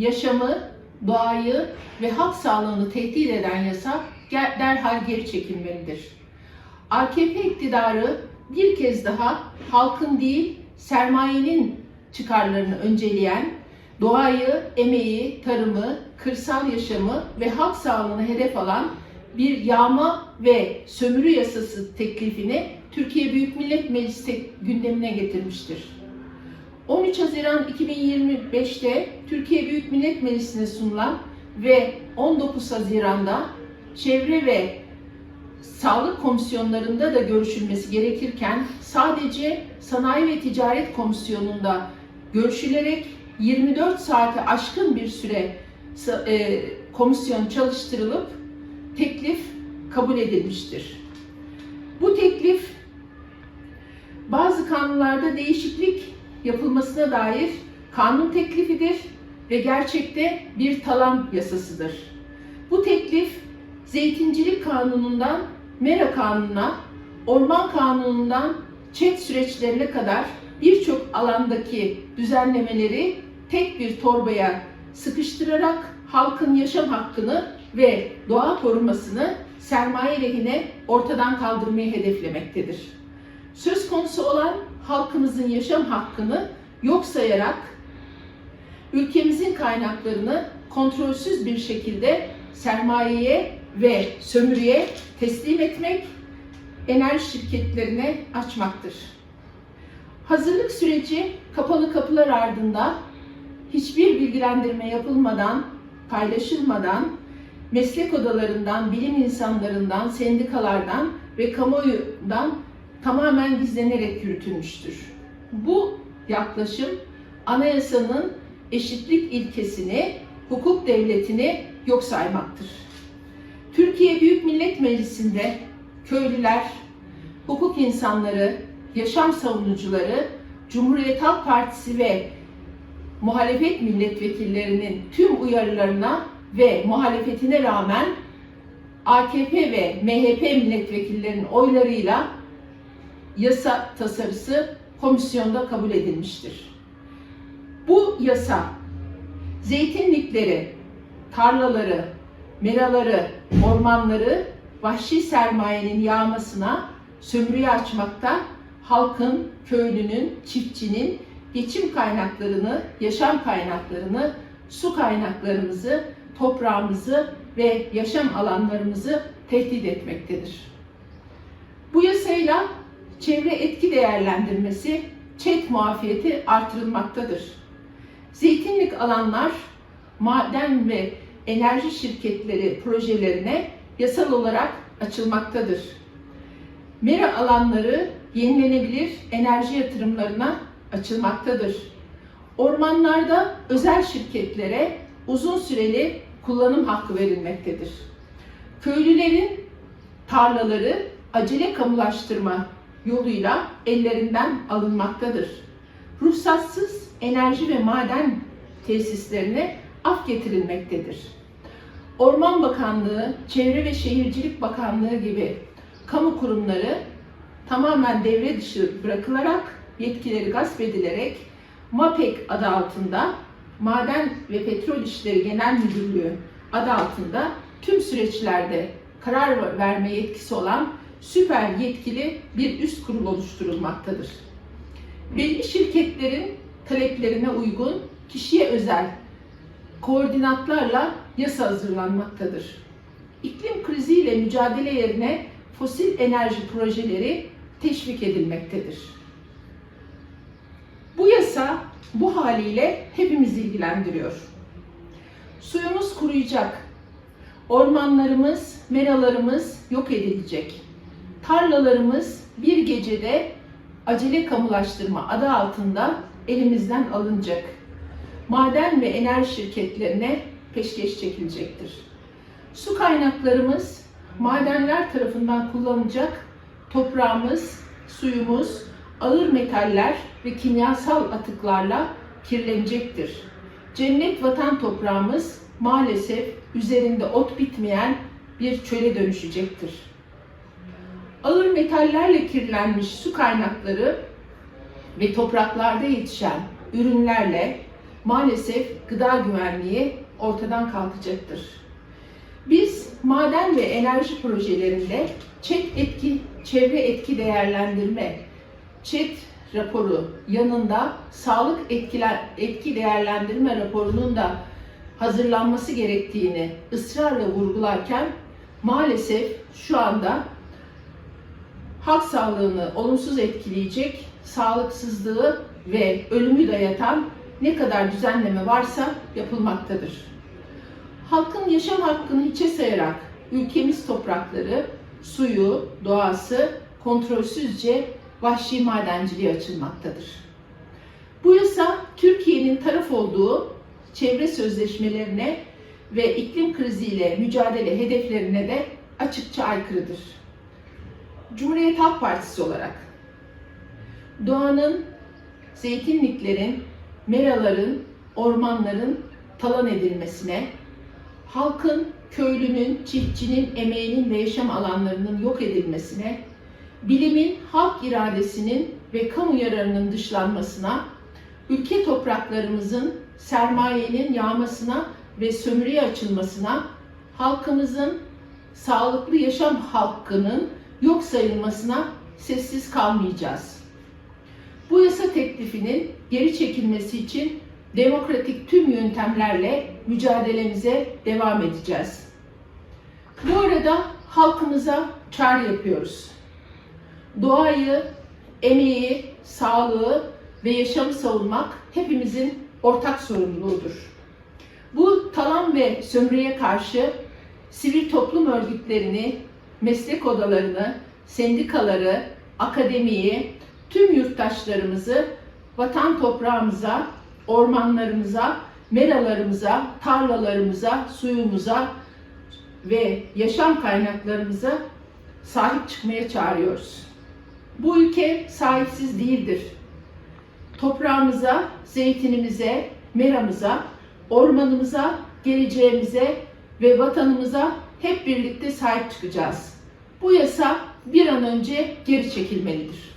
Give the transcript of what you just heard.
yaşamı, doğayı ve halk sağlığını tehdit eden yasa derhal geri çekilmelidir. AKP iktidarı bir kez daha halkın değil, sermayenin çıkarlarını önceleyen, doğayı, emeği, tarımı, kırsal yaşamı ve halk sağlığını hedef alan bir yağma ve sömürü yasası teklifini Türkiye Büyük Millet Meclisi gündemine getirmiştir. 13 Haziran 2025'te Türkiye Büyük Millet Meclisi'ne sunulan ve 19 Haziran'da Çevre ve Sağlık Komisyonlarında da görüşülmesi gerekirken sadece Sanayi ve Ticaret Komisyonu'nda görüşülerek 24 saate aşkın bir süre e, komisyon çalıştırılıp teklif kabul edilmiştir. Bu teklif bazı kanunlarda değişiklik yapılmasına dair kanun teklifidir ve gerçekte bir talan yasasıdır. Bu teklif Zeytincilik Kanunu'ndan Mera Kanunu'na, Orman Kanunu'ndan ÇED süreçlerine kadar birçok alandaki düzenlemeleri tek bir torbaya sıkıştırarak halkın yaşam hakkını ve doğa korumasını sermaye lehine ortadan kaldırmayı hedeflemektedir. Söz konusu olan halkımızın yaşam hakkını yok sayarak ülkemizin kaynaklarını kontrolsüz bir şekilde sermayeye ve sömürüye teslim etmek, enerji şirketlerine açmaktır. Hazırlık süreci kapalı kapılar ardında hiçbir bilgilendirme yapılmadan, paylaşılmadan, meslek odalarından, bilim insanlarından, sendikalardan ve kamuoyundan tamamen gizlenerek yürütülmüştür. Bu yaklaşım anayasanın eşitlik ilkesini, hukuk devletini yok saymaktır. Türkiye Büyük Millet Meclisi'nde köylüler, hukuk insanları, yaşam savunucuları, Cumhuriyet Halk Partisi ve muhalefet milletvekillerinin tüm uyarılarına ve muhalefetine rağmen AKP ve MHP milletvekillerinin oylarıyla yasa tasarısı komisyonda kabul edilmiştir. Bu yasa zeytinlikleri, tarlaları, meraları, ormanları vahşi sermayenin yağmasına, sömürüye açmakta, halkın, köylünün, çiftçinin geçim kaynaklarını, yaşam kaynaklarını, su kaynaklarımızı, toprağımızı ve yaşam alanlarımızı tehdit etmektedir. Bu yasayla çevre etki değerlendirmesi, ÇED muafiyeti artırılmaktadır. Zeytinlik alanlar, maden ve enerji şirketleri projelerine yasal olarak açılmaktadır. Mera alanları yenilenebilir enerji yatırımlarına açılmaktadır. Ormanlarda özel şirketlere uzun süreli kullanım hakkı verilmektedir. Köylülerin tarlaları acele kamulaştırma yoluyla ellerinden alınmaktadır. Ruhsatsız enerji ve maden tesislerine af getirilmektedir. Orman Bakanlığı, Çevre ve Şehircilik Bakanlığı gibi kamu kurumları tamamen devre dışı bırakılarak yetkileri gasp edilerek MAPEK adı altında Maden ve Petrol İşleri Genel Müdürlüğü adı altında tüm süreçlerde karar verme yetkisi olan süper yetkili bir üst kurul oluşturulmaktadır. Belli şirketlerin taleplerine uygun kişiye özel koordinatlarla yasa hazırlanmaktadır. İklim kriziyle mücadele yerine fosil enerji projeleri teşvik edilmektedir. Bu yasa bu haliyle hepimizi ilgilendiriyor. Suyumuz kuruyacak, ormanlarımız, meralarımız yok edilecek. Tarlalarımız bir gecede acele kamulaştırma adı altında elimizden alınacak. Maden ve enerji şirketlerine peşkeş çekilecektir. Su kaynaklarımız madenler tarafından kullanılacak toprağımız, suyumuz, ağır metaller ve kimyasal atıklarla kirlenecektir. Cennet vatan toprağımız maalesef üzerinde ot bitmeyen bir çöle dönüşecektir. Ağır metallerle kirlenmiş su kaynakları ve topraklarda yetişen ürünlerle maalesef gıda güvenliği ortadan kalkacaktır. Biz maden ve enerji projelerinde ÇED etki, çevre etki değerlendirme, ÇED raporu yanında sağlık etkiler, etki değerlendirme raporunun da hazırlanması gerektiğini ısrarla vurgularken maalesef şu anda halk sağlığını olumsuz etkileyecek sağlıksızlığı ve ölümü dayatan ne kadar düzenleme varsa yapılmaktadır. Halkın yaşam hakkını hiçe sayarak ülkemiz toprakları, suyu, doğası kontrolsüzce vahşi madenciliğe açılmaktadır. Bu yasa Türkiye'nin taraf olduğu çevre sözleşmelerine ve iklim kriziyle mücadele hedeflerine de açıkça aykırıdır. Cumhuriyet Halk Partisi olarak doğanın, zeytinliklerin, meraların, ormanların talan edilmesine, halkın, köylünün, çiftçinin emeğinin ve yaşam alanlarının yok edilmesine, bilimin, halk iradesinin ve kamu yararının dışlanmasına, ülke topraklarımızın sermayenin yağmasına ve sömürüye açılmasına, halkımızın sağlıklı yaşam hakkının yok sayılmasına sessiz kalmayacağız. Bu yasa teklifinin geri çekilmesi için demokratik tüm yöntemlerle mücadelemize devam edeceğiz. Bu arada halkımıza çağrı yapıyoruz. Doğayı, emeği, sağlığı ve yaşamı savunmak hepimizin ortak sorumluluğudur. Bu talan ve sömürüye karşı sivil toplum örgütlerini, meslek odalarını, sendikaları, akademiyi, tüm yurttaşlarımızı vatan toprağımıza, ormanlarımıza, meralarımıza, tarlalarımıza, suyumuza ve yaşam kaynaklarımıza sahip çıkmaya çağırıyoruz. Bu ülke sahipsiz değildir. Toprağımıza, zeytinimize, meramıza, ormanımıza, geleceğimize ve vatanımıza hep birlikte sahip çıkacağız. Bu yasa bir an önce geri çekilmelidir.